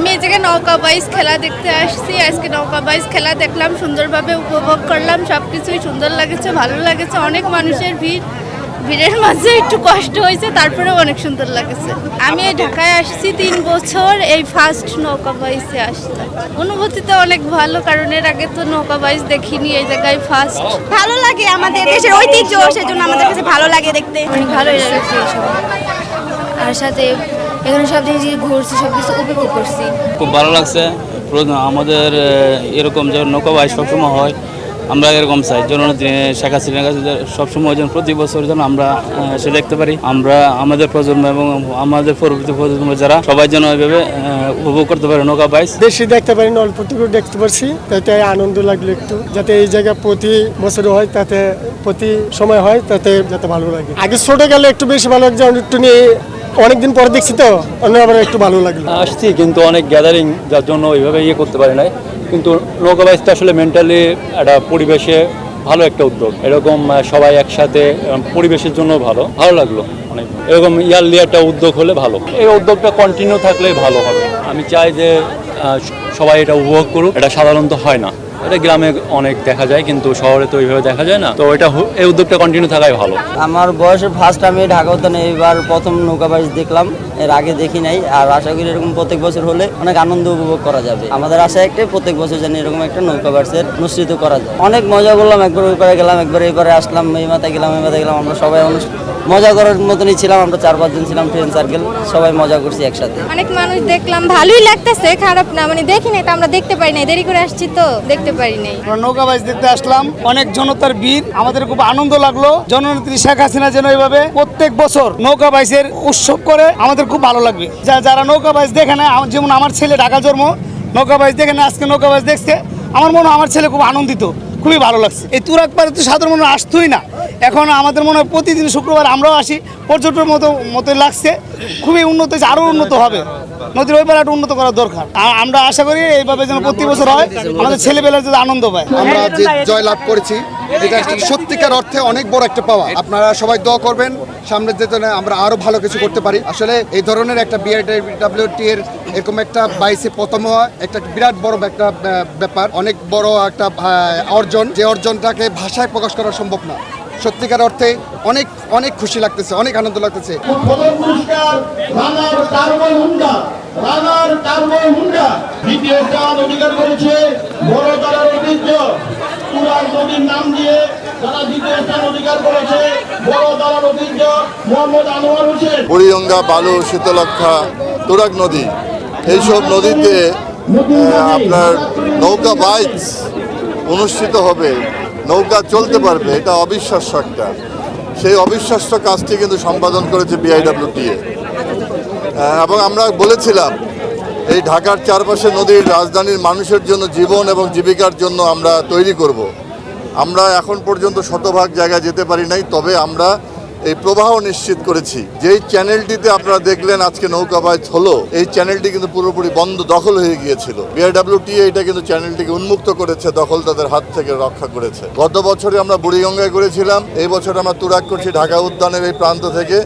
আমি এই জায়গায় নৌকা বাইস খেলা দেখতে আসছি। আজকে নৌকা বাইস খেলা দেখলাম সুন্দরভাবে উপভোগ করলাম। সব কিছুই সুন্দর লাগেছে ভালো লাগেছে। অনেক মানুষের ভিড়। ভিড়ের মাঝে একটু কষ্ট হয়েছে তারপরেও অনেক সুন্দর লাগেছে। আমি এই ঢাকায় আসছি তিন বছর এই ফার্স্ট নৌকা বাইসে আসলাম। অনুভূতিতে অনেক ভালো কারণ এর আগে তো নৌকা বাইস দেখিনি এই জায়গায় ফার্স্ট ভালো লাগে আমাদের দেশের ঐতিহ্য সেজন্য আমাদের কাছে ভালো লাগে দেখতে। অনেক ভালোই লাগছে। এইসব আর সাথে এখানে সব জিনিস ঘুরছি সব কিছু উপভোগ করছি। খুব ভালো লাগছে। প্রয়োজন আমাদের এরকম যে নৌকা বাইশ সবসময় হয় আমরা এরকম চাই। জননেত্রী শেখ হাসিনার কাছে সবসময় যেন প্রতি বছর যেন আমরা সে দেখতে পারি। আমরা আমাদের প্রজন্ম এবং আমাদের পরবর্তী প্রজন্ম যারা সবাই যেন ওইভাবে উপভোগ করতে পারে নৌকা বাইশ বেশি দেখতে পারিনি অল্পটুকু দেখতে পারছি। তাতে আনন্দ লাগল একটু। যাতে এই জায়গা প্রতি বছর হয় তাতে প্রতি সময় হয় তাতে যাতে ভালো লাগে। আগে ছোট গেলে একটু বেশি ভালো লাগছে একটু নিয়ে অনেকদিন পরে দেখছি তো অন্য আবার একটু ভালো লাগল। আসছি, কিন্তু অনেক গ্যাদারিং যার জন্য ওইভাবে ইয়ে করতে পারি নাই। কিন্তু নৌকা বাইসটা আসলে মেন্টালি একটা পরিবেশে ভালো একটা উদ্যোগ। এরকম সবাই একসাথে পরিবেশের জন্য ভালো। ভালো লাগল অনেক। এরকম ইয়ারলি একটা উদ্যোগ হলে ভালো। এই উদ্যোগটা কন্টিনিউ থাকলে ভালো হবে। আমি চাই যে সবাই এটা উপভোগ করুক। এটা সাধারণত হয় না। এটা গ্রামে অনেক দেখা যায়, কিন্তু শহরে তো ওইভাবে দেখা যায় না। তো এটা এই উদ্যোগটা কন্টিনিউ থাকাই ভালো। আমার বয়সে ফার্স্ট আমি ঢাকা উদ্যানে এবার প্রথম নৌকা বাইচ দেখলাম, এর আগে দেখি নাই, আর আশা করি এরকম প্রত্যেক বছর হলে অনেক আনন্দ উপভোগ করা যাবে। আমাদের আশা একটাই, প্রত্যেক বছর যেন এরকম একটা নৌকা বাইচের অনুষ্ঠিত করা যায়। অনেক মজা করলাম, একবার ওই পারে গেলাম, একবার এই পারে আসলাম, এই মাথায় গেলাম, এই মাথায় গেলাম, আমরা সবাই অনুষ- মজা করার মতনই ছিলাম আমরা চার পাঁচজন ছিলাম ফ্রেন্ড সার্কেল সবাই মজা করছি একসাথে। অনেক মানুষ দেখলাম ভালোই লাগতেছে খারাপ না মানে দেখি নাই তো আমরা দেখতে পারি নাই দেরি করে আসছি তো দেখতে পারি নাই। আমরা নৌকা বাইচ দেখতে আসলাম অনেক জনতার ভিড় আমাদের খুব আনন্দ লাগল জননেত্রী শেখ হাসিনা যেন এইভাবে প্রত্যেক বছর নৌকা বাইচের উৎসব করে আমাদের খুব ভালো লাগবে। যা- যারা নৌকা বাইচ দেখে না যেমন আমার ছেলে ঢাকা জন্ম নৌকা বাইচ দেখে না আজকে নৌকা বাইচ দেখছে আমার মনে হয় আমার ছেলে খুব আনন্দিত খুবই ভালো লাগছে। এই তুরাক পারে তো সাধারণ মানুষ আসতোই না এখন আমাদের মনে হয় প্রতিদিন শুক্রবার আমরাও আসি। পর্যটনের মতো, মতোই লাগছে। খুবই উন্নত হয়েছে আরও উন্নত হবে। নদীর ওই পাড়াটা উন্নত করা দরকার। আর আমরা আশা করি এইভাবে যেন প্রতি বছর হয়, আমাদের ছেলেবেলার যাতে আনন্দ পায়। আমরা যে জয় লাভ করেছি, এটা সত্যিকার অর্থে অনেক বড় একটা পাওয়া। আপনারা সবাই দোয়া করবেন, সামনের যেতে আমরা আরও ভালো কিছু করতে পারি। আসলে এই ধরনের একটা বিআইডব্লিউটি এর এরকম একটা বাইসে প্রথম হওয়া, একটা বিরাট বড় একটা ব্যাপার। অনেক বড় একটা অর্জন। যে অর্জনটাকে ভাষায় প্রকাশ করা সম্ভব না। সত্যিকার অর্থে অনেক অনেক খুশি লাগতেছে অনেক আনন্দ লাগতেছে। প্রথম Runner Turbo Honda Runner Turbo Honda. দ্বিতীয় স্থান অধিকার করেছে বড় তারার ঐতিহ্য। পুরান নদীর নাম দিয়ে যারা দ্বিতীয় স্থান অধিকার করেছে বড় তারার ঐতিহ্য মোহাম্মদ আনোয়ার হোসেন। বুড়িগঙ্গা বালু শীতলক্ষা তুরাগ নদী এইসব নদীতে আপনার নৌকা বাইচ অনুষ্ঠিত হবে। নৌকা চলতে পারবে, এটা অবিশ্বাস্য একটা সেই অবিশ্বাস্য কাজটি কিন্তু সম্পাদন করেছে বিআইডব্লিউটিএ এবং আমরা বলেছিলাম, এই ঢাকার চারপাশে নদীর রাজধানীর মানুষের জন্য জীবন এবং জীবিকার জন্য আমরা তৈরি করব। আমরা এখন পর্যন্ত শতভাগ জায়গায় যেতে পারি নাই, তবে আমরা এই প্রবাহ নিশ্চিত করেছি। যেই চ্যানেলটিতে আপনারা দেখলেন আজকে নৌকা বাইচ হলো, এই চ্যানেলটি কিন্তু পুরোপুরি বন্ধ দখল হয়ে গিয়েছিল। বিআরডব্লিউটি এটা কিন্তু চ্যানেলটিকে উন্মুক্ত করেছে, দখল তাদের হাত থেকে রক্ষা করেছে। গত বছরে আমরা বুড়িগঙ্গায় করেছিলাম, এই বছর আমরা তুরাক করছি ঢাকা উদ্যানের এই প্রান্ত থেকে।